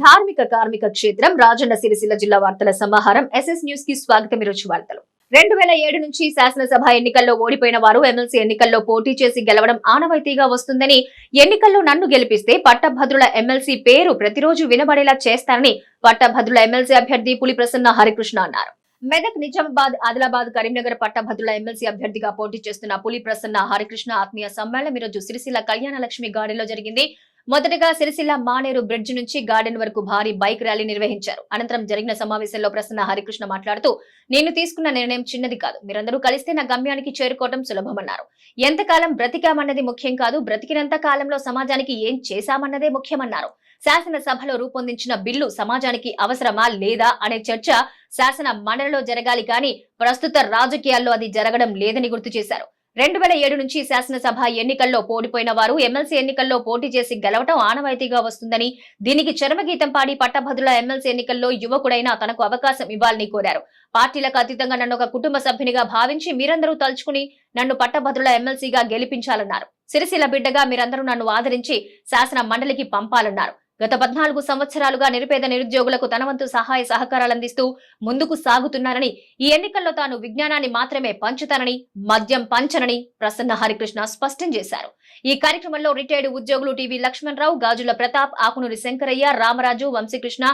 ధార్మిక కార్మిక క్షేత్రం రాజన్న సిరిసిల్ల జిల్లా వార్తల సమాహారం. ఎస్ఎస్ న్యూస్కి స్వాగతం. ఈరోజు వార్తలు. రెండు వేల ఏడు నుంచి శాసనసభ ఎన్నికల్లో ఓడిపోయిన వారు ఎమ్మెల్సీ ఎన్నికల్లో పోటీ చేసి గెలవడం ఆనవాయితీగా వస్తుందని ఎన్నికల్లో నన్ను గెలిపిస్తే పట్టభద్రుల ఎమ్మెల్సీ పేరు ప్రతిరోజు వినబడేలా చేస్తానని పట్టభద్రుల ఎమ్మెల్సీ అభ్యర్థి పులి ప్రసన్న హరికృష్ణ అన్నారు. మెదక్ నిజామాబాద్ ఆదిలాబాద్ కరీంనగర్ పట్టభద్రుల ఎమ్మెల్సీ అభ్యర్థిగా పోటీ చేస్తున్న పులి ప్రసన్న హరికృష్ణ ఆత్మీయ సమ్మేళనం ఈరోజు సిరిసిల్ల కళ్యాణ లక్ష్మి గార్డెన్లో జరిగింది. మొదటగా సిరిసిల్ల మానేరు బ్రిడ్జ్ నుంచి గార్డెన్ వరకు భారీ బైక్ ర్యాలీ నిర్వహించారు. అనంతరం జరిగిన సమావేశంలో ప్రసన్న హరికృష్ణ మాట్లాడుతూ నేను తీసుకున్న నిర్ణయం చిన్నది కాదు. మీరందరూ కలిస్తే నా గమ్యానికి చేరుకోవడం సులభమన్నారు. ఎంతకాలం బ్రతికామన్నది ముఖ్యం కాదు. బ్రతికినంత కాలంలో సమాజానికి ఏం చేశామన్నదే ముఖ్యమన్నారు. శాసనసభలో రూపొందించిన బిల్లు సమాజానికి అవసరమా లేదా అనే చర్చ శాసన మండలిలో జరగాలి కానీ ప్రస్తుత రాజకీయాల్లో అది జరగడం లేదని గుర్తు చేశారు. రెండు వేల ఏడు నుంచి శాసనసభ ఎన్నికల్లో పోడిపోయిన వారు ఎమ్మెల్సీ ఎన్నికల్లో పోటీ చేసి గెలవటం ఆనవాయితీగా వస్తుందని దీనికి చరమగీతం పాడి పట్టభద్రుల ఎమ్మెల్సీ ఎన్నికల్లో యువకుడైన తనకు అవకాశం ఇవ్వాలని కోరారు. పార్టీలకు అతీతంగా నన్ను ఒక కుటుంబ సభ్యునిగా భావించి మీరందరూ తలుచుకుని నన్ను పట్టభద్రుల ఎమ్మెల్సీగా గెలిపించాలన్నారు. సిరిసిల బిడ్డగా మీరందరూ నన్ను ఆదరించి శాసన మండలికి పంపాలన్నారు. గత పద్నాలుగు సంవత్సరాలుగా నిరుపేద నిరుద్యోగులకు తనవంతు సహాయ సహకారాలు అందిస్తూ ముందుకు సాగుతున్నారని ఈ ఎన్నికల్లో తాను విజ్ఞానాన్ని మాత్రమే పంచుతానని మద్యం పంచనని ప్రసన్న హరికృష్ణ స్పష్టం చేశారు. ఈ కార్యక్రమంలో రిటైర్డ్ ఉద్యోగులు T V Lakshmanarao Gajula Pratap Akunuri Shankaraiah Ramaraju Vamshikrishna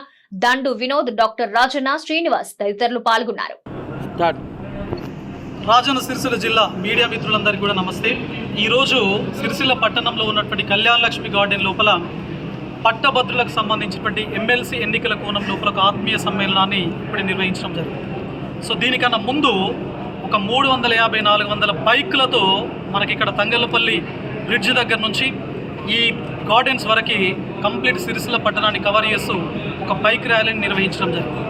Dandu Vinod doctor Rajanna Srinivas తదితరులు పాల్గొన్నారు. రాజన్న సిరిసిల్ల జిల్లా మీడియా మిత్రులందరికీ కూడా నమస్తే. ఈరోజు సిరిసిల్ల పట్టణంలో ఉన్నటువంటి కళ్యాణ లక్ష్మి గార్డెన్ లోపల పట్టభద్రులకు సంబంధించినటువంటి ఎమ్మెల్సీ ఎన్నికల కోణం లోపల ఒక ఆత్మీయ సమ్మేళనాన్ని ఇప్పుడు నిర్వహించడం జరిగింది. సో దీనికన్నా ముందు ఒక మూడు వందల యాభై నాలుగు వందల బైకులతో మనకి ఇక్కడ తంగళ్ళపల్లి బ్రిడ్జ్ దగ్గర నుంచి ఈ గార్డెన్స్ వరకు కంప్లీట్ సిరిసిల్ల పట్టణాన్ని కవర్ చేస్తూ ఒక బైక్ ర్యాలీని నిర్వహించడం జరిగింది.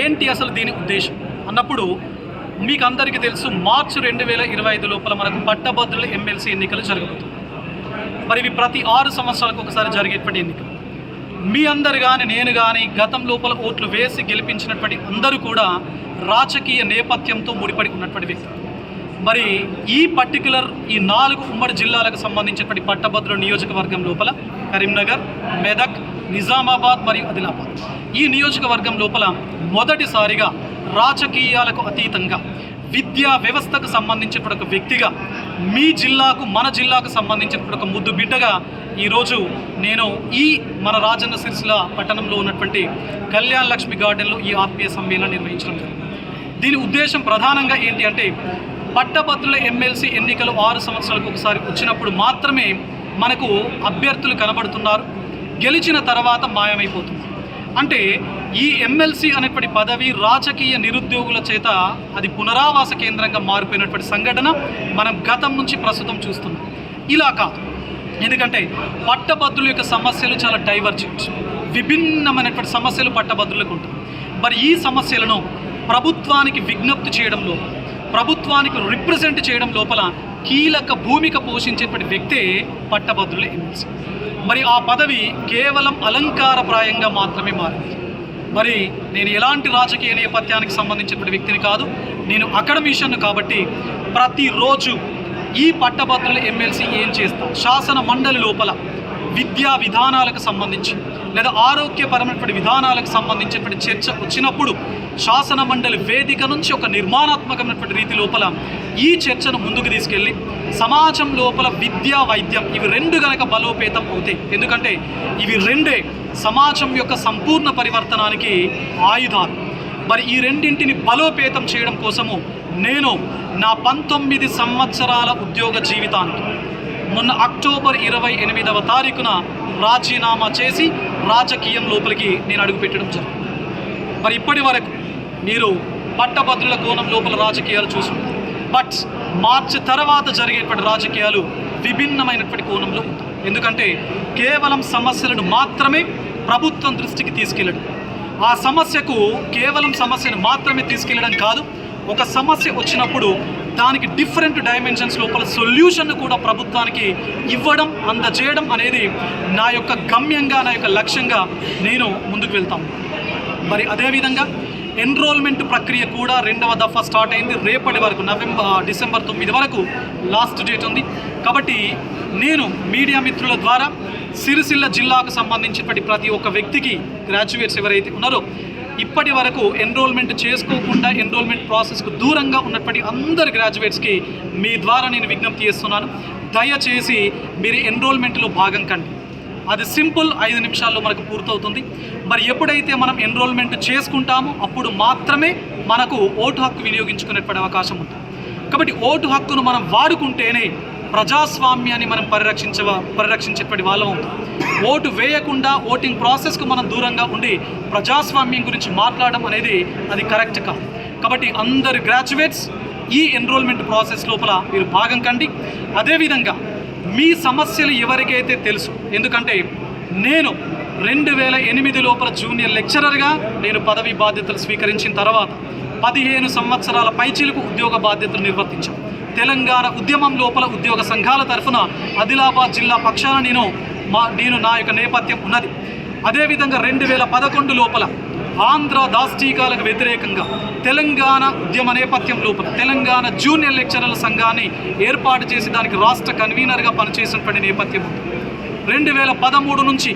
ఏంటి అసలు దీని ఉద్దేశం? అన్నప్పుడు మీకు అందరికీ తెలుసు మార్చి రెండు వేల ఇరవై ఐదు లోపల మనకు పట్టభద్రుల ఎమ్మెల్సీ ఎన్నికలు జరగబోతుంది మరి ఇవి ప్రతి ఆరు సంవత్సరాలకు ఒకసారి జరిగేటువంటి ఎన్నికలు. మీ అందరు కానీ నేను కానీ గతం లోపల ఓట్లు వేసి గెలిపించినటువంటి అందరూ కూడా రాజకీయ నేపథ్యంతో ముడిపడి ఉన్నటువంటి వ్యక్తులు. మరి ఈ పర్టికులర్ ఈ నాలుగు ఉమ్మడి జిల్లాలకు సంబంధించినటువంటి పట్టభద్రుల నియోజకవర్గం లోపల కరీంనగర్ మెదక్ నిజామాబాద్ మరియు ఆదిలాబాద్. ఈ నియోజకవర్గం లోపల మొదటిసారిగా రాజకీయాలకు అతీతంగా విద్యా వ్యవస్థకు సంబంధించినటువంటి ఒక వ్యక్తిగా మీ జిల్లాకు మన జిల్లాకు సంబంధించినటువంటి ఒక ముద్దు బిడ్డగా ఈరోజు నేను ఈ మన రాజన్న సిరిసిల పట్టణంలో ఉన్నటువంటి కళ్యాణ్ లక్ష్మి గార్డెన్లో ఈ ఆత్మీయ సమ్మేళనం నిర్వహించడం జరిగింది. దీని ఉద్దేశం ప్రధానంగా ఏంటి అంటే పట్టభద్రుల ఎమ్మెల్సీ ఎన్నికలు ఆరు సంవత్సరాలకు ఒకసారి వచ్చినప్పుడు మాత్రమే మనకు అభ్యర్థులు కనబడుతున్నారు గెలిచిన తర్వాత మాయమైపోతుంది. అంటే ఈ ఎమ్మెల్సీ అనేటువంటి పదవి రాజకీయ నిరుద్యోగుల చేత అది పునరావాస కేంద్రంగా మారిపోయినటువంటి సంఘటన మనం గతం నుంచి ప్రస్తుతం చూస్తున్నాం. ఇలా కాదు. ఎందుకంటే పట్టభద్రుల యొక్క సమస్యలు చాలా డైవర్జెంట్ విభిన్నమైనటువంటి సమస్యలు పట్టభద్రులకు ఉంటాయి. మరి ఈ సమస్యలను ప్రభుత్వానికి విజ్ఞప్తి చేయడం లోపల ప్రభుత్వానికి రిప్రజెంట్ చేయడం లోపల కీలక భూమిక పోషించేటువంటి వ్యక్తే పట్టభద్రుల ఎమ్మెల్సీ. మరి ఆ పదవి కేవలం అలంకారప్రాయంగా మాత్రమే మారింది. మరి నేను ఎలాంటి రాజకీయ నేపథ్యానికి సంబంధించినటువంటి వ్యక్తిని కాదు నేను అకాడమిషియన్ కాబట్టి ప్రతిరోజు ఈ పట్టభద్రుల ఎమ్మెల్సీ ఏం చేస్తా? శాసన మండలి లోపల విద్యా విధానాలకు సంబంధించి లేదా ఆరోగ్యపరమైనటువంటి విధానాలకు సంబంధించినటువంటి చర్చ వచ్చినప్పుడు శాసన మండలి వేదిక నుంచి ఒక నిర్మాణాత్మకమైనటువంటి రీతి లోపల ఈ చర్చను ముందుకు తీసుకెళ్ళి సమాజం లోపల విద్యా వైద్యం ఇవి రెండు గనక బలోపేతం అవుతాయి. ఎందుకంటే ఇవి రెండే సమాజం యొక్క సంపూర్ణ పరివర్తనానికి ఆయుధాలు. మరి ఈ రెండింటిని బలోపేతం చేయడం కోసము నేను నా పంతొమ్మిది సంవత్సరాల ఉద్యోగ జీవితానికి మొన్న అక్టోబర్ ఇరవై ఎనిమిదవ తారీఖున రాజీనామా చేసి రాజకీయం లోపలికి నేను అడుగుపెట్టడం జరిగింది. మరి ఇప్పటి వరకు మీరు పట్టభద్రుల కోణం లోపల రాజకీయాలు చూసుకుంటారు బట్ మార్చి తర్వాత జరిగేటువంటి రాజకీయాలు విభిన్నమైనటువంటి కోణంలో ఉంటాయి. ఎందుకంటే కేవలం సమస్యలను మాత్రమే ప్రభుత్వం దృష్టికి తీసుకెళ్ళడం. ఆ సమస్యకు కేవలం సమస్యను మాత్రమే తీసుకెళ్ళడం కాదు ఒక సమస్య వచ్చినప్పుడు దానికి డిఫరెంట్ డైమెన్షన్స్ లోపల సొల్యూషన్ను కూడా ప్రభుత్వానికి ఇవ్వడం అందజేయడం అనేది నా యొక్క గమ్యంగా నా యొక్క లక్ష్యంగా నేను ముందుకు వెళ్తాను మరి అదేవిధంగా ఎన్రోల్మెంట్ ప్రక్రియ కూడా రెండవ దఫా స్టార్ట్ అయింది. రేపటి వరకు నవంబర్ డిసెంబర్ uh, తొమ్మిది వరకు లాస్ట్ డేట్ ఉంది. కాబట్టి నేను మీడియా మిత్రుల ద్వారా సిరిసిల్ల జిల్లాకు సంబంధించినటువంటి ప్రతి ఒక్క వ్యక్తికి గ్రాడ్యుయేట్స్ ఎవరైతే ఉన్నారో ఇప్పటి వరకు ఎన్రోల్మెంట్ చేసుకోకుండా ఎన్రోల్మెంట్ ప్రాసెస్కు దూరంగా ఉన్నటువంటి అందరు గ్రాడ్యుయేట్స్కి మీ ద్వారా నేను విజ్ఞప్తి చేస్తున్నాను. దయచేసి మీరు ఎన్రోల్మెంట్లో భాగం కండి. అది సింపుల్ ఐదు నిమిషాల్లో మనకు పూర్తవుతుంది. మరి ఎప్పుడైతే మనం ఎన్రోల్మెంట్ చేసుకుంటామో అప్పుడు మాత్రమే మనకు ఓటు హక్కు వినియోగించుకునేటువంటి అవకాశం ఉంటుంది. కాబట్టి ఓటు హక్కును మనం వాడుకుంటేనే ప్రజాస్వామ్యాన్ని మనం పరిరక్షించ పరిరక్షించేటువంటి వాళ్ళం ఓటు వేయకుండా ఓటింగ్ ప్రాసెస్కు మనం దూరంగా ఉండి ప్రజాస్వామ్యం గురించి మాట్లాడడం అనేది అది కరెక్ట్ కాదు. కాబట్టి అందరు గ్రాడ్యుయేట్స్ ఈ ఎన్రోల్మెంట్ ప్రాసెస్ లోపల మీరు భాగం కండి. అదేవిధంగా మీ సమస్యలు ఎవరికైతే తెలుసు ఎందుకంటే నేను రెండు వేల ఎనిమిది లోపల జూనియర్ లెక్చరర్గా నేను పదవి బాధ్యతలు స్వీకరించిన తర్వాత పదిహేను సంవత్సరాల పైచీలకు ఉద్యోగ బాధ్యతలు నిర్వర్తించాను. తెలంగాణ ఉద్యమం లోపల ఉద్యోగ సంఘాల తరఫున ఆదిలాబాద్ జిల్లా పక్షాన నేను మా నేను నా యొక్క నేపథ్యం ఉన్నది అదేవిధంగా రెండు వేల పదకొండు లోపల ఆంధ్ర దాష్టీకాలకు వ్యతిరేకంగా తెలంగాణ ఉద్యమ నేపథ్యం లోపల తెలంగాణ జూనియర్ లెక్చరర్ల సంఘాన్ని ఏర్పాటు చేసి దానికి రాష్ట్ర కన్వీనర్గా పనిచేసినటువంటి నేపథ్యం ఉంది రెండు వేల పదమూడు నుంచి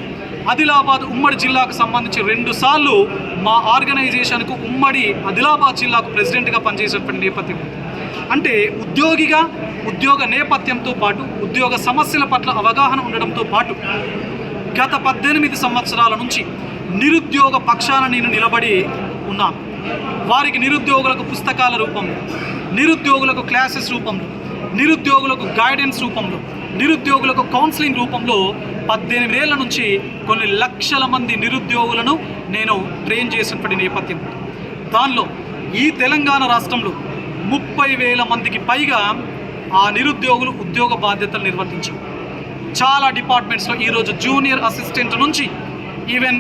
ఆదిలాబాద్ ఉమ్మడి జిల్లాకు సంబంధించి రెండుసార్లు మా ఆర్గనైజేషన్కు ఉమ్మడి ఆదిలాబాద్ జిల్లాకు ప్రెసిడెంట్గా పనిచేసినటువంటి నేపథ్యం ఉంది. అంటే ఉద్యోగిగా ఉద్యోగ నేపథ్యంతో పాటు ఉద్యోగ సమస్యల పట్ల అవగాహన ఉండడంతో పాటు గత పద్దెనిమిది సంవత్సరాల నుంచి నిరుద్యోగ పక్షాన నేను నిలబడి ఉన్నాను వారికి నిరుద్యోగులకు పుస్తకాల రూపంలో నిరుద్యోగులకు క్లాసెస్ రూపంలో నిరుద్యోగులకు గైడెన్స్ రూపంలో నిరుద్యోగులకు కౌన్సిలింగ్ రూపంలో పద్దెనిమిదేళ్ళ నుంచి కొన్ని లక్షల మంది నిరుద్యోగులను నేను ట్రైన్ చేసినటువంటి నేపథ్యం. దానిలో ఈ తెలంగాణ రాష్ట్రంలో ముప్పై వేల మందికి పైగా ఆ నిరుద్యోగులు ఉద్యోగ బాధ్యతలు నిర్వర్తించారు. చాలా డిపార్ట్మెంట్స్లో ఈరోజు జూనియర్ అసిస్టెంట్ నుంచి ఈవెన్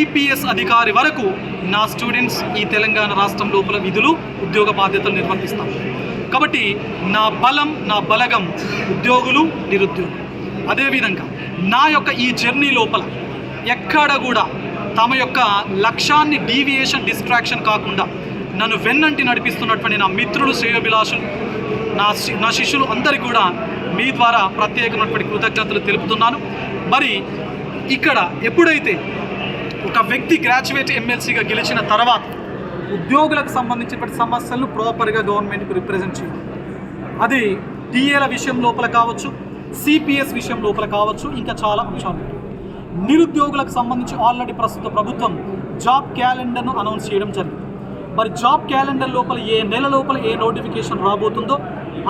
ఐపీఎస్ అధికారి వరకు నా స్టూడెంట్స్ ఈ తెలంగాణ రాష్ట్రం లోపల విధులు ఉద్యోగ బాధ్యతలు నిర్వర్తిస్తాం కాబట్టి నా బలం నా బలగం ఉద్యోగులు నిరుద్యోగులు. అదేవిధంగా నా యొక్క ఈ జర్నీ లోపల ఎక్కడ కూడా తమ యొక్క లక్ష్యాన్ని డీవియేషన్ డిస్ట్రాక్షన్ కాకుండా నన్ను వెన్నంటి నడిపిస్తున్నటువంటి నా మిత్రులు శ్రేయోభిలాషులు నా నా శిష్యులు అందరికీ కూడా మీ ద్వారా ప్రత్యేకమైనటువంటి కృతజ్ఞతలు తెలుపుతున్నాను. మరి ఇక్కడ ఎప్పుడైతే ఒక వ్యక్తి గ్రాడ్యుయేట్ ఎమ్మెల్సీగా గెలిచిన తర్వాత ఉద్యోగులకు సంబంధించినటువంటి సమస్యలను ప్రాపర్గా గవర్నమెంట్కి రిప్రజెంట్ చేయాలి. అది టీఏల విషయం లోపల కావచ్చు సిపిఎస్ విషయం లోపల కావచ్చు ఇంకా చాలా అంశాలు. నిరుద్యోగులకు సంబంధించి ఆల్రెడీ ప్రస్తుత ప్రభుత్వం జాబ్ క్యాలెండర్ను అనౌన్స్ చేయడం జరిగింది. మరి జాబ్ క్యాలెండర్ లోపల ఏ నెల లోపల ఏ నోటిఫికేషన్ రాబోతుందో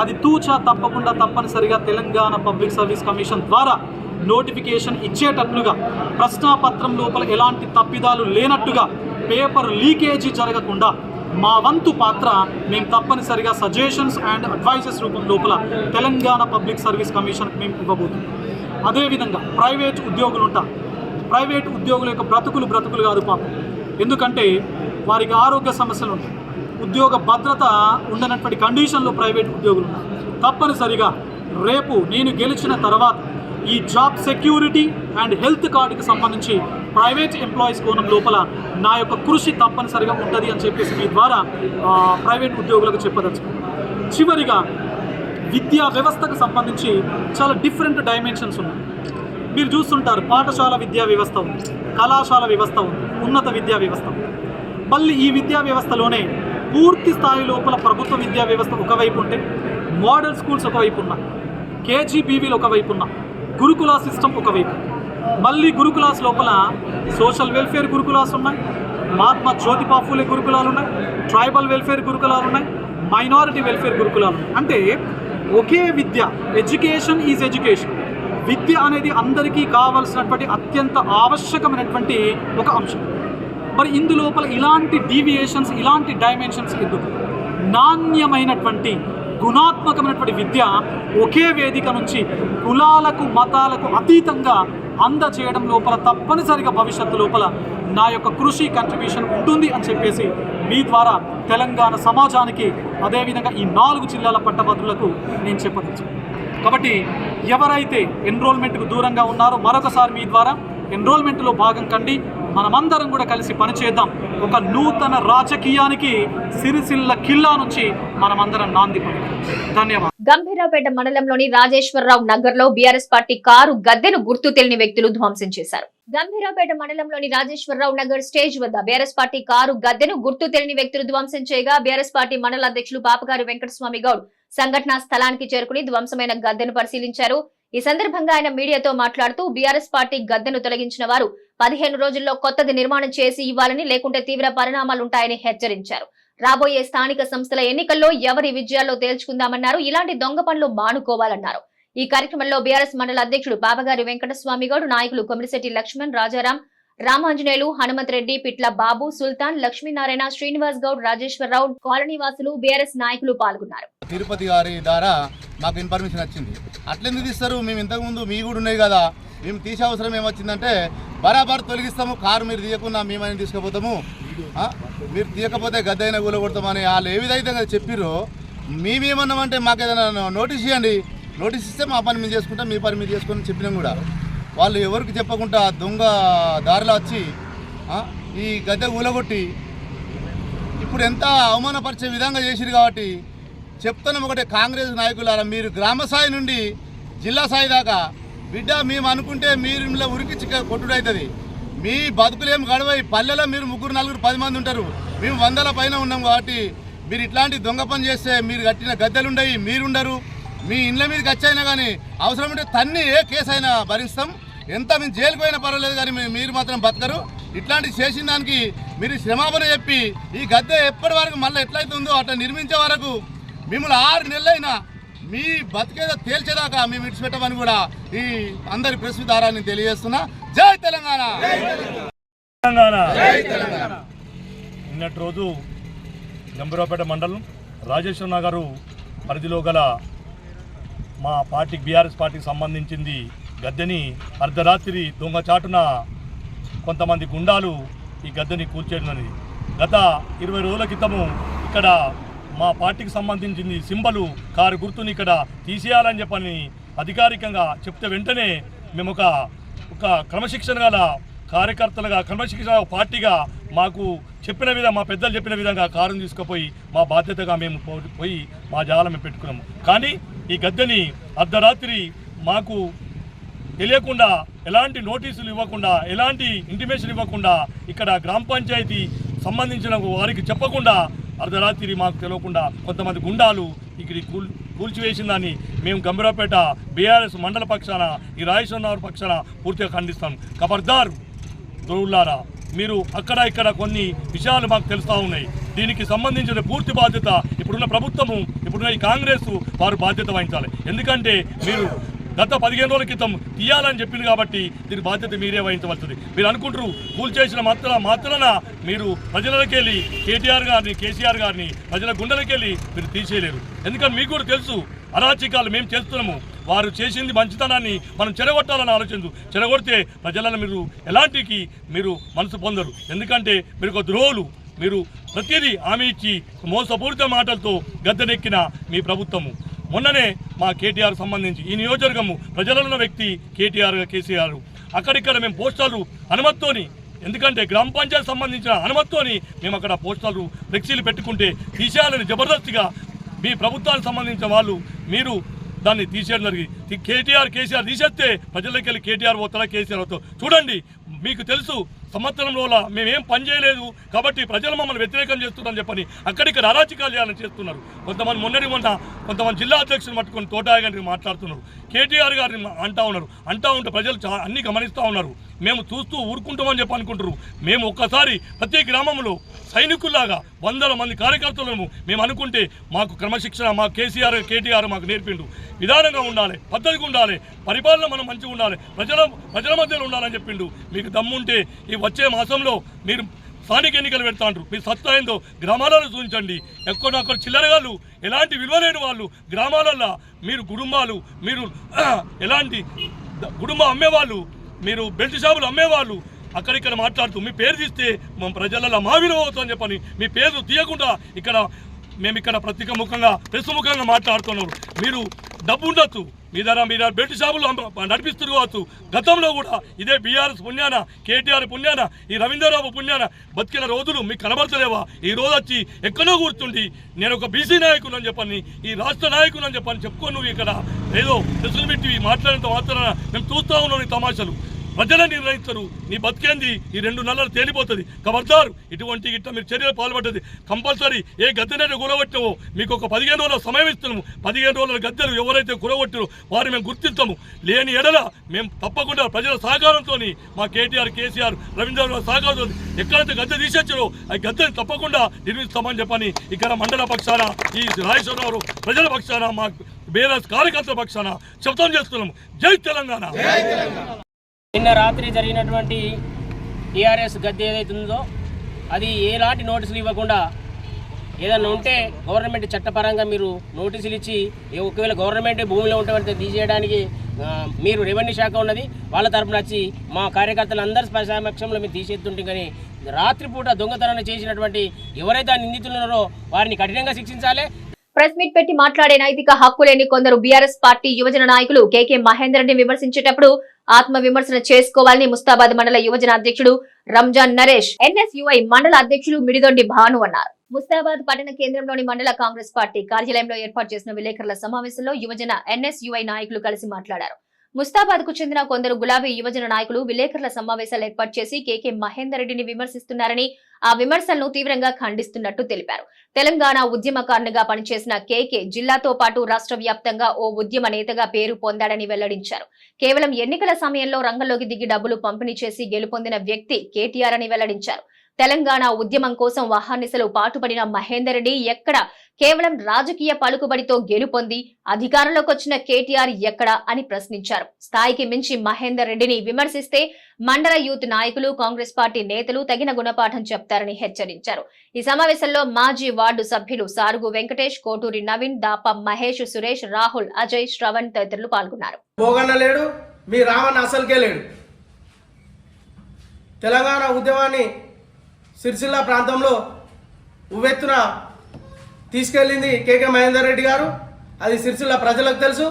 అది తూచా తప్పకుండా తప్పనిసరిగా తెలంగాణ పబ్లిక్ సర్వీస్ కమిషన్ ద్వారా నోటిఫికేషన్ ఇచ్చేటట్లుగా ప్రశ్నాపత్రం లోపల ఎలాంటి తప్పిదాలు లేనట్టుగా పేపర్ లీకేజీ జరగకుండా మా వంతు పాత్ర మేము తప్పనిసరిగా సజెషన్స్ అండ్ అడ్వైజెస్ రూపం లోపల తెలంగాణ పబ్లిక్ సర్వీస్ కమిషన్కి మేము ఇవ్వబోతున్నాం. అదేవిధంగా ప్రైవేట్ ఉద్యోగులు ఉంటారు ప్రైవేట్ ఉద్యోగుల యొక్క బ్రతుకులు బ్రతుకులు కాదు పాపం. ఎందుకంటే వారికి ఆరోగ్య సమస్యలు ఉంటాయి. ఉద్యోగ భద్రత ఉండనటువంటి కండిషన్లో ప్రైవేట్ ఉద్యోగులు ఉన్నారు. తప్పనిసరిగా రేపు నేను గెలిచిన తర్వాత ఈ జాబ్ సెక్యూరిటీ అండ్ హెల్త్ కార్డుకి సంబంధించి ప్రైవేట్ ఎంప్లాయీస్ కోణం లోపల నా యొక్క కృషి తప్పనిసరిగా ఉంటుంది అని చెప్పేసి మీ ద్వారా ప్రైవేట్ ఉద్యోగులకు చెప్పదలుచుకున్నాను. చివరిగా విద్యా వ్యవస్థకు సంబంధించి చాలా డిఫరెంట్ డైమెన్షన్స్ ఉన్నాయి. మీరు చూస్తుంటారు పాఠశాల విద్యా వ్యవస్థ ఉంది కళాశాల వ్యవస్థ ఉంది ఉన్నత విద్యా వ్యవస్థ ఉంది. మళ్ళీ ఈ విద్యా వ్యవస్థలోనే పూర్తి స్థాయి లోపల ప్రభుత్వ విద్యా వ్యవస్థ ఒకవైపు ఉంటే మోడల్ స్కూల్స్ ఒకవైపు ఉన్నాయి కేజీబీవీలు ఒకవైపు ఉన్నాయి గురుకుల సిస్టమ్ ఒకవైపు. మళ్ళీ గురుకులాస్ లోపల సోషల్ వెల్ఫేర్ గురుకులాస్ ఉన్నాయి మహాత్మా జ్యోతిబా ఫూలే గురుకులాలు ఉన్నాయి ట్రైబల్ వెల్ఫేర్ గురుకులాలు ఉన్నాయి మైనారిటీ వెల్ఫేర్ గురుకులాలు ఉన్నాయి. అంటే ఒకే విద్య ఎడ్యుకేషన్ ఈజ్ ఎడ్యుకేషన్. విద్య అనేది అందరికీ కావాల్సినటువంటి అత్యంత ఆవశ్యకమైనటువంటి ఒక అంశం. మరి ఇందులోపల ఇలాంటి డీవియేషన్స్ ఇలాంటి డైమెన్షన్స్ ఎందుకు? నాణ్యమైనటువంటి గుణాత్మకమైనటువంటి విద్య ఒకే వేదిక నుంచి కులాలకు మతాలకు అతీతంగా అందచేయడం లోపల తప్పనిసరిగా భవిష్యత్తు లోపల నా యొక్క కృషి కంట్రిబ్యూషన్ ఉంటుంది అని చెప్పేసి మీ ద్వారా తెలంగాణ సమాజానికి అదేవిధంగా ఈ నాలుగు జిల్లాల పట్టభద్రులకు నేను చెప్పవచ్చు కాబట్టి ఎవరైతే ఎన్రోల్మెంట్కు దూరంగా ఉన్నారో మరొకసారి మీ ద్వారా ఎన్రోల్మెంట్లో భాగం కండి. మనమందరం కూడా కలిసి పనిచేద్దాం. ఒక నూతన రాజకీయానికి సిరిసిల్ల కిల్లా నుంచి మనమందరం నాంది ధన్యవాదాలు. గంభీరాపేట మండలంలోని రాజేశ్వరరావు నగర్లో బీఆర్ఎస్ పార్టీ కారు గద్దెను గుర్తు తెలియని వ్యక్తులు ధ్వంసం చేశారు. గంభీరాపేట మండలంలోని రాజేశ్వరరావు నగర్ స్టేజ్ వద్ద బీఆర్ఎస్ పార్టీ కారు గద్దెను గుర్తు తెలియని వ్యక్తులు ధ్వంసం చేయగా బీఆర్ఎస్ పార్టీ మండల అధ్యక్షులు పాపగారి వెంకటస్వామి గౌడ్ సంఘటనా స్థలానికి చేరుకుని ధ్వంసమైన గద్దెను పరిశీలించారు. ఈ సందర్భంగా ఆయన మీడియాతో మాట్లాడుతూ బీఆర్ఎస్ పార్టీ గద్దెను తొలగించిన వారు పదిహేను రోజుల్లో కొత్తది నిర్మాణం చేసి ఇవ్వాలని లేకుంటే తీవ్ర పరిణామాలుంటాయని హెచ్చరించారు. రాబోయే స్థానిక సంస్థల ఎన్నికల్లో ఎవరి విజయాల్లో తేల్చుకుందామన్నారు ఇలాంటి దొంగ పనులు మానుకోవాలన్నారు. ఈ కార్యక్రమంలో బీఆర్ఎస్ మండల అధ్యక్షుడు బాబగారి వెంకటస్వామి గౌడ్ నాయకులు కొమిరిశెట్టి లక్ష్మణ్ రాజారాం రామాంజనేయులు హనుమంతరెడ్డి పిట్ల బాబు సుల్తాన్ లక్ష్మీనారాయణ శ్రీనివాస్ గౌడ్ రాజేశ్వరరావు కాలనీ వాసులు బీఆర్ఎస్ నాయకులు పాల్గొన్నారు. తిరుపతి గారి ద్వారా మాకు ఇన్ఫర్మేషన్ వచ్చింది. అట్లెందుకు తీస్తారు? మేము ఇంతకుముందు మీ కూడా ఉన్నాయి కదా. మేము తీసే అవసరం ఏమొచ్చిందంటే బరాబర్ తొలగిస్తాము కారు మీరు తీయకుండా మేమని తీసుకుపోతాము. మీరు తీయకపోతే గద్ద అయినా కూలగొడతామని వాళ్ళు ఏ విధంగా అయితే చెప్పిర్రో మేమేమన్నామంటే మాకు ఏదైనా నోటీస్ ఇవ్వండి నోటీస్ ఇస్తే మా పని మేము చేసుకుంటాం మీ పని మీరు చేసుకుని చెప్పినాం కూడా. వాళ్ళు ఎవరికి చెప్పకుండా దొంగ దారిలో వచ్చి ఈ గద్దె ఊలగొట్టి ఇప్పుడు ఎంత అవమానపరిచే విధంగా చేసిరు కాబట్టి చెప్తున్నాం ఒకటే కాంగ్రెస్ నాయకులారా మీరు గ్రామ స్థాయి నుండి జిల్లా స్థాయి దాకా బిడ్డ మేము అనుకుంటే మీరు ఇంట్లో ఉరికి కొట్టుడవుతుంది మీ బతుకులేం గడవై పల్లెలో మీరు ముగ్గురు నలుగురు పది మంది ఉంటారు. మేము వందల పైన ఉన్నాం కాబట్టి మీరు ఇట్లాంటి దొంగ పని చేస్తే మీరు కట్టిన గద్దెలుండయి మీరుండరు. మీ ఇండ్ల మీదకి వచ్చైనా కానీ అవసరం ఉంటే తన్ని ఏ కేసు అయినా భరిస్తాం. ఎంత మేము జైలుకు పోయినా పర్వాలేదు కానీ మీ- మీరు మాత్రం బతకరు. ఇట్లాంటివి చేసిన దానికి మీరు క్షమాపణ చెప్పి ఈ గద్దె ఎప్పటి వరకు మళ్ళీ ఎట్లయితుందో అట్లా నిర్మించే వరకు మిమ్మల్ని ఆరు నెలలైనా మీ బతికేదో తేల్చేదాకా మేము విడిచిపెట్టమని కూడా ఈ అందరి ప్రెస్ దారాన్ని తెలియజేస్తున్నా. జై తెలంగాణ! తెలంగాణ! నిన్నటి రోజు గంభీరావుపేట మండలం రాజేశ్వర గారు పరిధిలో గల మా పార్టీకి బీఆర్ఎస్ పార్టీకి సంబంధించింది గద్దెని అర్ధరాత్రి దొంగచాటున కొంతమంది గుండాలు ఈ గద్దెని కూల్చేయడం గత ఇరవై రోజుల క్రితము ఇక్కడ మా పార్టీకి సంబంధించింది సింబలు కారు గుర్తుని ఇక్కడ తీసేయాలని చెప్పని అధికారికంగా చెప్తే వెంటనే మేము ఒక ఒక క్రమశిక్షణ గల కార్యకర్తలుగా క్రమశిక్షణ పార్టీగా మాకు చెప్పిన విధంగా మా పెద్దలు చెప్పిన విధంగా కారుని తీసుకుపోయి మా బాధ్యతగా మేము పో- పోయి మా జాలం పెట్టుకున్నాము. కానీ ఈ గద్దెని అర్ధరాత్రి మాకు తెలియకుండా ఎలాంటి నోటీసులు ఇవ్వకుండా ఎలాంటి ఇంటిమేషన్ ఇవ్వకుండా ఇక్కడ గ్రామ పంచాయతీ సంబంధించిన వారికి చెప్పకుండా అర్ధరాత్రి మాకు తెలియకుండా కొంతమంది గుండాలు ఇక్కడ కూల్ కూల్చివేసిందని మేము గంభీరపేట బీఆర్ఎస్ మండల పక్షాన ఈ రాజేశ్వరరావు పక్షాన పూర్తిగా ఖండిస్తాం. ఖబర్దార్ దొరువులారా మీరు అక్కడ ఇక్కడ కొన్ని విషయాలు మాకు తెలుస్తూ ఉన్నాయి. దీనికి సంబంధించిన పూర్తి బాధ్యత ఇప్పుడున్న ప్రభుత్వము ఇప్పుడున్న ఈ కాంగ్రెస్ వారు బాధ్యత వహించాలి. ఎందుకంటే మీరు గత పదిహేను రోజుల క్రితం తీయాలని చెప్పింది కాబట్టి దీని బాధ్యత మీరే వహించవలసింది. మీరు అనుకుంటారు కూల్ చేసిన మాత్ర మాత్రాన మీరు ప్రజలకెళ్ళి కేటీఆర్ గారిని కేసీఆర్ గారిని ప్రజల గుండెలకెళ్ళి మీరు తీసేయలేరు. ఎందుకంటే మీకు కూడా తెలుసు అరాచకాలు మేము చేస్తున్నాము. వారు చేసింది మంచితనాన్ని మనం చెడగొట్టాలని ఆలోచించు. చెడగొడితే ప్రజలను మీరు ఎలాంటికి మీరు మనసు పొందరు. ఎందుకంటే మీరు ఒక ద్రోహులు. మీరు ప్రతిదీ హామీ ఇచ్చి మోసపూరిత మాటలతో గద్దెనెక్కిన మీ ప్రభుత్వము. మొన్ననే మా కేటీఆర్ సంబంధించి ఈ నియోజకవర్గము ప్రజలలో వ్యక్తి కేటీఆర్ కేసీఆర్ అక్కడిక్కడ మేము పోస్టర్లు అనుమతితోని ఎందుకంటే గ్రామ పంచాయతీ సంబంధించిన అనుమతితోని మేము అక్కడ పోస్టర్లు ఫ్లెక్సీలు పెట్టుకుంటే తీసేయాలని జబర్దస్తిగా మీ ప్రభుత్వానికి సంబంధించిన వాళ్ళు మీరు దాన్ని తీసేయడం జరిగింది. కేటీఆర్ కేసీఆర్ తీసేస్తే ప్రజలకి వెళ్ళి కేటీఆర్ పోతారా కేసీఆర్ పోతారు? చూడండి మీకు తెలుసు సంవత్సరం సంవత్సరంలో మేమేం పని చేయలేదు కాబట్టి ప్రజలు మమ్మల్ని వ్యతిరేకం చేస్తున్నారని చెప్పని అక్కడిక్కడ అరాచకాలు చేయాలని చేస్తున్నారు. కొంతమంది మొన్నటి మొన్న కొంతమంది జిల్లా అధ్యక్షులు పట్టుకొని తోటాయ గారికి మాట్లాడుతున్నారు. కేటీఆర్ గారిని అంటా ఉన్నారు. అంటా ఉంటే ప్రజలు చా అన్ని గమనిస్తూ ఉన్నారు. మేము చూస్తూ ఊరుకుంటామని చెప్పి అనుకుంటారు మేము ఒక్కసారి ప్రతి గ్రామంలో సైనికుల్లాగా వందల మంది కార్యకర్తలను మేము అనుకుంటే మాకు క్రమశిక్షణ మా కేసీఆర్ కేటీఆర్ మాకు నేర్పిండు. విధానంగా ఉండాలి పద్ధతిగా ఉండాలి పరిపాలన మనం మంచిగా ఉండాలి ప్రజల ప్రజల మధ్యలో ఉండాలని చెప్పిండు. మీకు దమ్ముంటే ఈ వచ్చే మాసంలో మీరు స్థానిక ఎన్నికలు పెడతాండ్రు. మీరు సత్తా ఏందో గ్రామాలలో చూపించండి. ఎక్కడొక్కడ చిల్లరగాళ్ళు ఎలాంటి విలువలేని వాళ్ళు గ్రామాలలో మీరు కుటుంబాలు మీరు ఎలాంటి కుటుంబం అమ్మేవాళ్ళు మీరు బెల్ట్ షాపులు అమ్మేవాళ్ళు అక్కడిక్కడ మాట్లాడుతూ మీ పేరు తీస్తే మా ప్రజలలో మా విలువ అవుతుందని చెప్పని మీ పేరు తీయకుండా ఇక్కడ మేము ఇక్కడ ప్రత్యేక ముఖంగా ప్రస్తుముఖంగా మాట్లాడుతున్నాం మాట్లాడుతున్నారు. మీరు డబ్బు ఉండొచ్చు మీ ధర మీ ధర బెల్ట్ షాపులు నడిపిస్తున్నారు కావచ్చు. గతంలో కూడా ఇదే బీఆర్ఎస్ పుణ్యాన కేటీఆర్ పుణ్యాన ఈ రవీంద్రరావు పుణ్యాన బతికిన రోజులు మీకు కనబడతలేవా? ఈ రోజు వచ్చి ఎక్కడో కూర్చుండి నేను ఒక బీసీ నాయకుడు అని చెప్పని ఈ రాష్ట్ర నాయకుడు అని చెప్పని చెప్పుకో నువ్వు ఇక్కడ ఏదో ప్రశ్నలు పెట్టి మాట్లాడినంత మాత్రాన మేము చూస్తూ ఉన్నాం ఈ తమాషలు. ప్రజలే నిర్ణయిస్తారు. నీ బతికేంది? ఈ రెండు నెలలు తేలిపోతుంది. ఖబర్దారు ఇటువంటి ఇట్ట మీరు చర్యలు పాల్పడ్డది. కంపల్సరీ ఏ గద్దెనైతే గురగొట్టావో మీకు ఒక పదిహేను రోజుల సమయం ఇస్తున్నాము. పదిహేను రోజుల గద్దెలు ఎవరైతే గురగొట్టారో వారిని మేము గుర్తిస్తాము. లేని ఎడల మేము తప్పకుండా ప్రజల సహకారంతో మా కేటీఆర్ కేసీఆర్ రవీంద్ర సహకారంతో ఎక్కడైతే గద్దె తీసేచ్చారో ఆ గద్దెని తప్పకుండా నిర్మిస్తామని చెప్పని ఇక్కడ మండల పక్షాన ఈ రాజేశ్వరరావు ప్రజల పక్షాన మా బీఆర్ఎస్ కార్యకర్తల పక్షాన శబ్దం చేస్తున్నాము. జై తెలంగాణ! నిన్న రాత్రి జరిగినటువంటి టీఆర్ఎస్ గద్దె ఏదైతే ఉందో అది ఏలాంటి నోటీసులు ఇవ్వకుండా ఏదన్నా ఉంటే గవర్నమెంట్ చట్టపరంగా మీరు నోటీసులు ఇచ్చి ఒకవేళ గవర్నమెంట్ భూమిలో ఉంటే తీసేయడానికి మీరు రెవెన్యూ శాఖ ఉన్నది వాళ్ళ తరపున వచ్చి మా కార్యకర్తలు అందరి సమక్షంలో మీరు తీసేస్తుంటే కానీ రాత్రిపూట దొంగతనాన్ని చేసినటువంటి ఎవరైతే ఆ నిందితులు ఉన్నారో వారిని కఠినంగా శిక్షించాలి. ప్రెస్ మీట్ పెట్టి మాట్లాడే నైతిక హక్కు లేని కొందరు బీఆర్ఎస్ పార్టీ యువజన నాయకులు కేకే మహేందర్ విమర్శించేటప్పుడు ఆత్మ విమర్శన చేసుకోవాలని ముస్తాబాద్ మండల యువజన అధ్యక్షుడు రంజాన్ నరేష్ ఎన్ఎస్యుఐ మండల అధ్యక్షుడు మిడిదొండి భాను అన్నారు. ముస్తాబాద్ పట్టణ కేంద్రంలోని మండల కాంగ్రెస్ పార్టీ కార్యాలయంలో ఏర్పాటు చేసిన విలేకరుల సమావేశంలో యువజన ఎన్ఎస్యుఐ నాయకులు కలిసి మాట్లాడారు. ముస్తాబాద్కు చెందిన కొందరు గులాబీ యువజన నాయకులు విలేకరుల సమావేశాలు ఏర్పాటు చేసి కేకే మహేందర్ రెడ్డిని విమర్శిస్తున్నారని ఆ విమర్శలను తీవ్రంగా ఖండిస్తున్నట్టు తెలిపారు. తెలంగాణ ఉద్యమకారునిగా పనిచేసిన కేకే జిల్లాతో పాటు రాష్ట్ర వ్యాప్తంగా ఓ ఉద్యమ నేతగా పేరు పొందాడని వెల్లడించారు. కేవలం ఎన్నికల సమయంలో రంగంలోకి దిగి డబ్బులు పంపిణీ చేసి గెలుపొందిన వ్యక్తి కేటీఆర్ అని వెల్లడించారు. తెలంగాణ ఉద్యమం కోసం వాహానిసలు పాటుపడిన మహేందర్ రెడ్డి ఎక్కడ కేవలం రాజకీయ పలుకుబడితో గెలుపొంది అధికారంలోకి వచ్చిన కేటీఆర్ ఎక్కడ అని ప్రశ్నించారు. స్థాయికి మించి మహేందర్ రెడ్డిని విమర్శిస్తే మండల యూత్ నాయకులు కాంగ్రెస్ పార్టీ నేతలు తగిన గుణపాఠం చెప్తారని హెచ్చరించారు. ఈ సమావేశంలో మాజీ వార్డు సభ్యులు సారుగు వెంకటేష్ కోటూరి నవీన్ దాప మహేష్ సురేష్ రాహుల్ అజయ్ శ్రవణ్ తదితరులు పాల్గొన్నారు. మీ అసలుకే లేడు. తెలంగాణ ఉద్యమాన్ని సిరిసిల్ల ప్రాంతంలో ఉవ్వెత్తున తీసుకెళ్ళింది కేకే మహేందర్ రెడ్డి గారు. అది సిరిసిల్ల ప్రజలకు తెలుసు.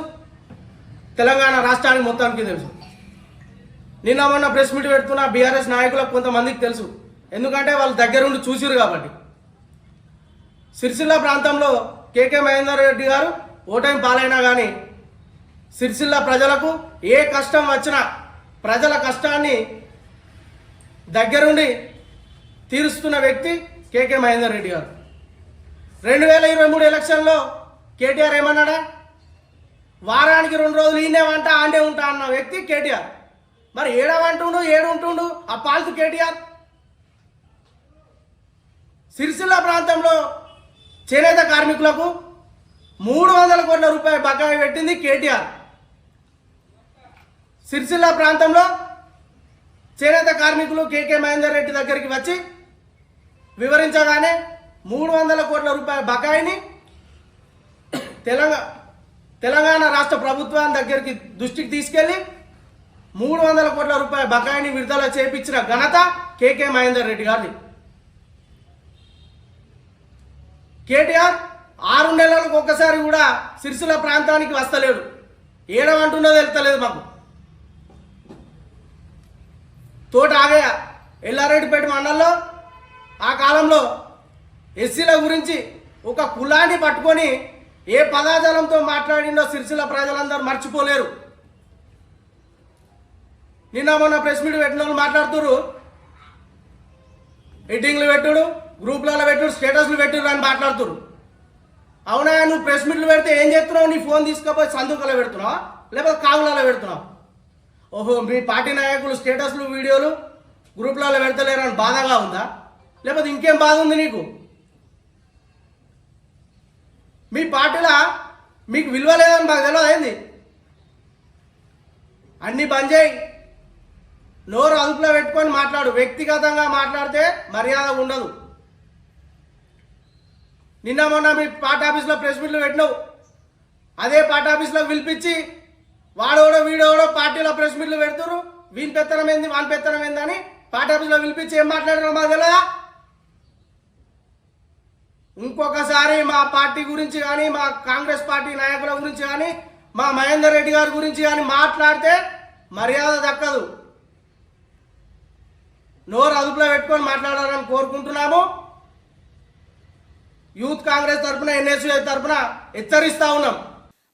తెలంగాణ రాష్ట్రానికి మొత్తానికి తెలుసు. నిన్న మొన్న ప్రెస్ మీట్ పెడుతున్న బీఆర్ఎస్ నాయకులకు కొంతమందికి తెలుసు. ఎందుకంటే వాళ్ళు దగ్గరుండి చూసిరు కాబట్టి. సిరిసిల్ల ప్రాంతంలో కేకే మహేందర్ రెడ్డి గారు ఓటమి పాలైనా కానీ సిరిసిల్ల ప్రజలకు ఏ కష్టం వచ్చినా ప్రజల కష్టాన్ని దగ్గరుండి తీరుస్తున్న వ్యక్తి కేకే మహేందర్ రెడ్డి గారు. రెండు వేల ఇరవై మూడు ఎలక్షన్లో కేటీఆర్ ఏమన్నాడా? వారానికి రెండు రోజులు ఈయనే వంట ఆండే ఉంటా అన్న వ్యక్తి కేటీఆర్. మరి ఏడవంటుండు ఏడు ఉంటుండు ఆ పాల్తు కేటీఆర్? సిరిసిల్ల ప్రాంతంలో చేనేత కార్మికులకు మూడు వందల కోట్ల రూపాయలు బకాయి పెట్టింది కేటీఆర్. సిరిసిల్ల ప్రాంతంలో చేనేత కార్మికులు కేకే మహేందర్ రెడ్డి దగ్గరికి వచ్చి వివరించగానే మూడు వందల కోట్ల రూపాయల బకాయిని తెలంగాణ తెలంగాణ రాష్ట్ర ప్రభుత్వాన్ని దగ్గరికి దృష్టికి తీసుకెళ్ళి మూడు వందల కోట్ల రూపాయల బకాయిని విడుదల చేపించిన ఘనత కేకే మహేందర్ రెడ్డి గారిది. కేటీఆర్ ఆరు నెలలకు ఒక్కసారి కూడా సిరిసిల ప్రాంతానికి వస్తలేడు. ఏడవంటున్నదో వెళ్తలేదు మాకు. తోట ఆగయ్య ఎల్లారెడ్డిపేట మండలంలో ఆ కాలంలో ఎస్సీల గురించి ఒక కులాన్ని పట్టుకొని ఏ పదాజలంతో మాట్లాడిందో సిరిసిల్ల ప్రజలందరూ మర్చిపోలేరు. నిన్న మొన్న ప్రెస్ మీట్ పెట్టిన వాళ్ళు మాట్లాడుతున్నారు ఎడిటింగ్లు పెట్టుడు గ్రూప్లలో పెట్టుడు స్టేటస్లు పెట్టుడు అని మాట్లాడుతురు అవునా నువ్వు ప్రెస్ మీట్లు పెడితే ఏం చేస్తున్నావు? నీ ఫోన్ తీసుకుపోయి సందుకలో పెడుతున్నావా? లేకపోతే కావులలో పెడుతున్నావు? ఓహో మీ పార్టీ నాయకులు స్టేటస్లు వీడియోలు గ్రూప్లలో పెడతలేరు అని బాధగా ఉందా? లేకపోతే ఇంకేం బాధ ఉంది నీకు? మీ పార్టీలో మీకు విలువ లేదని మాకు తెలియదు అయింది అన్నీ బంద్ చేయి. నోరు అదుపులో పెట్టుకొని మాట్లాడు. వ్యక్తిగతంగా మాట్లాడితే మర్యాద ఉండదు. నిన్న మొన్న మీ పార్టీ ఆఫీస్లో ప్రెస్ మీట్లు పెట్టినావు. అదే పార్టీ ఆఫీస్లో పిలిపించి వాడోడో వీడోడో పార్టీలో ప్రెస్ మీట్లు పెడుతురు వీని పెత్తనం ఏంది వాని పెత్తనం ఏందని అని పార్టీ ఆఫీస్లో పిలిపించి ఏం మాట్లాడారో మాకు తెలియదా ఇంకొకసారి మా పార్టీ గురించి కానీ మా కాంగ్రెస్ పార్టీ నాయకుల గురించి కానీ మా మహేందర్ రెడ్డి గారి గురించి కానీ మాట్లాడితే మర్యాద దక్కదు. నోరు అదుపులో పెట్టుకొని మాట్లాడాలని కోరుకుంటున్నాము. యూత్ కాంగ్రెస్ తరఫున ఎన్ఎస్యూ తరఫున హెచ్చరిస్తా ఉన్నాం.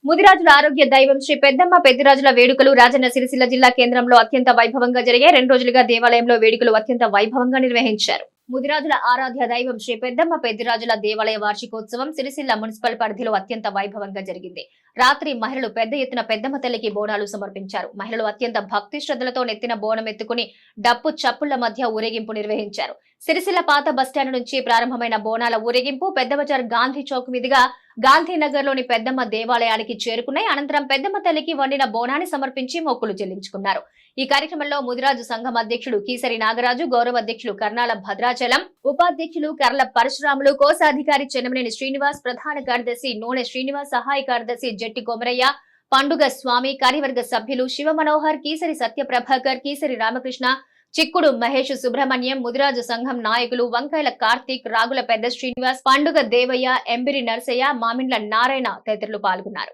ముదిరాజుల ఆరోగ్య దైవం శ్రీ పెద్దమ్మ పెద్దిరాజుల వేడుకలు రాజన్న సిరిసిల్ల జిల్లా కేంద్రంలో అత్యంత వైభవంగా జరిగాయి. రెండు రోజులుగా దేవాలయంలో వేడుకలు అత్యంత వైభవంగా నిర్వహించారు. ముదిరాజుల ఆరాధ్య దైవం శ్రీ పెద్దమ్మ పెద్దిరాజుల దేవాలయ వార్షికోత్సవం సిరిసిల్ల మున్సిపల్ పరిధిలో అత్యంత వైభవంగా జరిగింది. రాత్రి మహిళలు పెద్ద ఎత్తున పెద్దమ్మ తల్లికి బోనాలు సమర్పించారు. మహిళలు అత్యంత భక్తి శ్రద్ధలతో నెత్తిన బోనం ఎత్తుకుని డప్పు చప్పుళ్ళ మధ్య ఊరేగింపు నిర్వహించారు. సిరిసిల్ల పాత బస్టాండ్ నుంచి ప్రారంభమైన బోనాల ఊరేగింపు పెద్దబజార్ గాంధీ చౌక్ మీదుగా గాంధీనగర్లోని పెద్దమ్మ దేవాలయానికి చేరుకున్నాయి. అనంతరం పెద్దమ్మ తల్లికి వండిన బోనాన్ని సమర్పించి మొక్కులు చెల్లించుకున్నారు. ఈ కార్యక్రమంలో ముదిరాజు సంఘం అధ్యక్షుడు కీసరి నాగరాజు గౌరవ అధ్యక్షులు కర్నాల భద్రాచలం ఉపాధ్యక్షులు కర్ల పరశురాములు కోశాధికారి చెన్నమనేని శ్రీనివాస్ ప్రధాన కార్యదర్శి నూనె శ్రీనివాస్ సహాయ కార్యదర్శి జట్టి కొమరయ్య పండుగ స్వామి కార్యవర్గ సభ్యులు శివ మనోహర్ కీసరి సత్యప్రభాకర్ కీసరి రామకృష్ణ చిక్కుడు మహేష్ సుబ్రహ్మణ్యం ముదిరాజు సంఘం నాయకులు వంకాయల కార్తీక్ రాగుల పెద్ద శ్రీనివాస్ పండుగ దేవయ్య ఎంబిరి నర్సయ్య మామిండ్ల నారాయణ తదితరులు పాల్గొన్నారు.